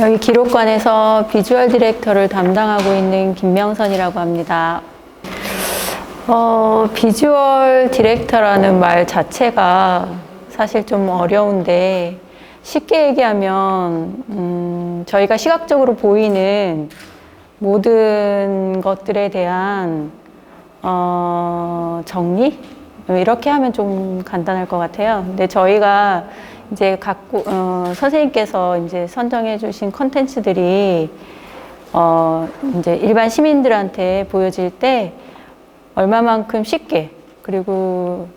여기 기록관에서 비주얼 디렉터를 담당하고 있는 김명선이라고 합니다. 어, 비주얼 디렉터라는 말 자체가 사실 좀 어려운데 쉽게 얘기하면 음, 저희가 시각적으로 보이는 모든 것들에 대한 어, 정리 이렇게 하면 좀 간단할 것 같아요. 근데 저희가 이제 갖고 어, 선생님께서 이제 선정해 주신 컨텐츠들이 어, 이제 일반 시민들한테 보여질 때 얼마만큼 쉽게 그리고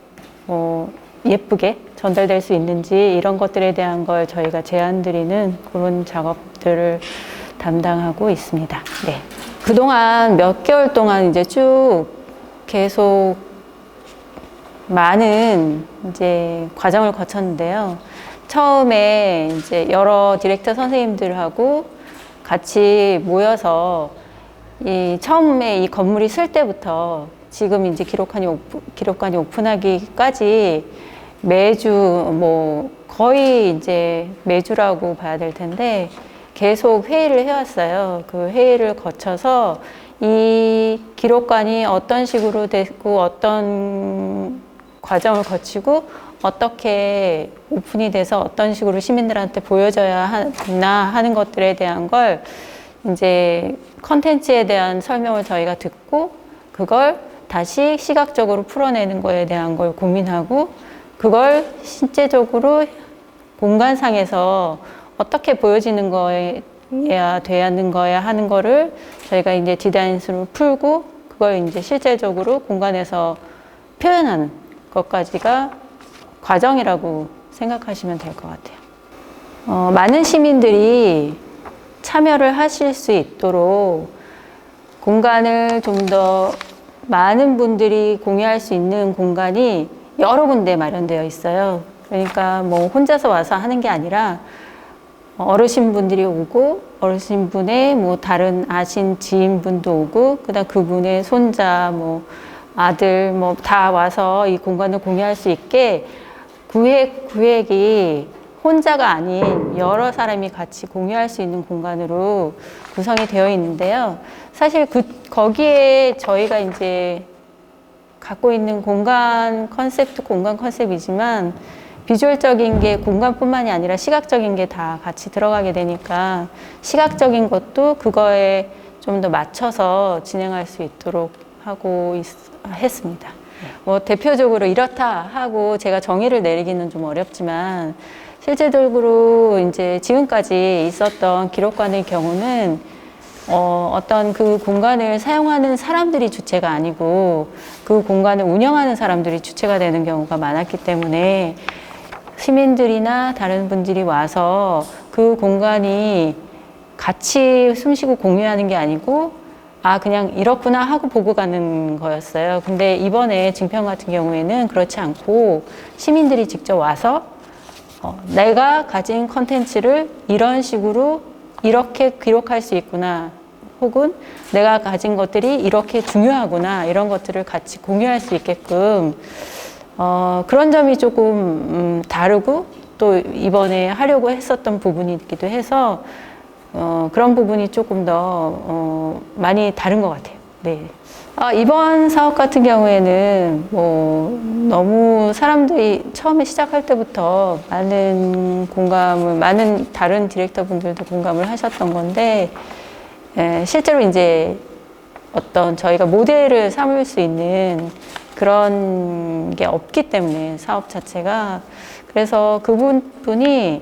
뭐 예쁘게 전달될 수 있는지 이런 것들에 대한 걸 저희가 제안 드리는 그런 작업들을 담당하고 있습니다. 네. 그동안 몇 개월 동안 이제 쭉 계속 많은 이제 과정을 거쳤는데요. 처음에 이제 여러 디렉터 선생님들하고 같이 모여서 이 처음에 이 건물이 쓸 때부터 지금 이제 기록관이 오프, 기록관이 오픈하기까지 매주 뭐 거의 이제 매주라고 봐야 될 텐데 계속 회의를 해왔어요. 그 회의를 거쳐서 이 기록관이 어떤 식으로 되고 어떤 과정을 거치고 어떻게 오픈이 돼서 어떤 식으로 시민들한테 보여져야 하나 하는 것들에 대한 걸 이제 컨텐츠에 대한 설명을 저희가 듣고 그걸 다시 시각적으로 풀어내는 거에 대한 걸 고민하고 그걸 실제적으로 공간상에서 어떻게 보여지는 거야 돼야 하는 거야 하는 거를 저희가 이제 디자인으로 풀고 그걸 이제 실제적으로 공간에서 표현하는 것까지가 과정이라고 생각하시면 될 것 같아요. 어, 많은 시민들이 참여를 하실 수 있도록 공간을 좀 더 많은 분들이 공유할 수 있는 공간이 여러 군데 마련되어 있어요. 그러니까 뭐 혼자서 와서 하는 게 아니라 어르신분들이 오고 어르신분의 뭐 다른 아신 지인분도 오고 그다음 그분의 손자 뭐 아들 뭐 다 와서 이 공간을 공유할 수 있게 구획 구획이 혼자가 아닌 여러 사람이 같이 공유할 수 있는 공간으로 구성이 되어 있는데요. 사실 그 거기에 저희가 이제 갖고 있는 공간 컨셉도 공간 컨셉이지만 비주얼적인 게 공간뿐만이 아니라 시각적인 게 다 같이 들어가게 되니까 시각적인 것도 그거에 좀 더 맞춰서 진행할 수 있도록 하고 있, 했습니다. 뭐 대표적으로 이렇다 하고 제가 정의를 내리기는 좀 어렵지만 실제적으로 이제 지금까지 있었던 기록관의 경우는 어, 어떤 그 공간을 사용하는 사람들이 주체가 아니고 그 공간을 운영하는 사람들이 주체가 되는 경우가 많았기 때문에 시민들이나 다른 분들이 와서 그 공간이 같이 숨쉬고 공유하는 게 아니고 아 그냥 이렇구나 하고 보고 가는 거였어요. 근데 이번에 증평 같은 경우에는 그렇지 않고 시민들이 직접 와서 어, 내가 가진 컨텐츠를 이런 식으로 이렇게 기록할 수 있구나. 혹은 내가 가진 것들이 이렇게 중요하구나. 이런 것들을 같이 공유할 수 있게끔 어, 그런 점이 조금 음, 다르고 또 이번에 하려고 했었던 부분이기도 해서 어, 그런 부분이 조금 더 어, 많이 다른 것 같아요. 네. 아, 이번 사업 같은 경우에는 뭐 너무 사람들이 처음에 시작할 때부터 많은 공감을 많은 다른 디렉터 분들도 공감을 하셨던 건데 에, 실제로 이제 어떤 저희가 모델을 삼을 수 있는 그런 게 없기 때문에 사업 자체가 그래서 그분이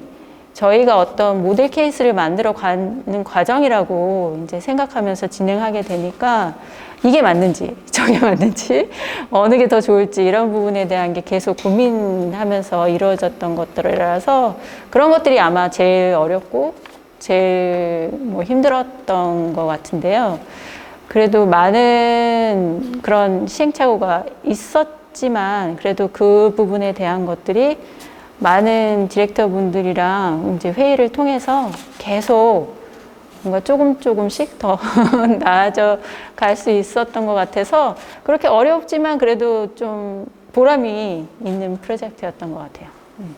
저희가 어떤 모델 케이스를 만들어 가는 과정이라고 이제 생각하면서 진행하게 되니까 이게 맞는지 저게 맞는지 어느 게 더 좋을지 이런 부분에 대한 게 계속 고민하면서 이루어졌던 것들이라서 그런 것들이 아마 제일 어렵고 제일 뭐 힘들었던 것 같은데요. 그래도 많은 그런 시행착오가 있었지만 그래도 그 부분에 대한 것들이 많은 디렉터 분들이랑 이제 회의를 통해서 계속 뭔가 조금 조금씩 더 나아져 갈 수 있었던 것 같아서 그렇게 어렵지만 그래도 좀 보람이 있는 프로젝트였던 것 같아요. 음.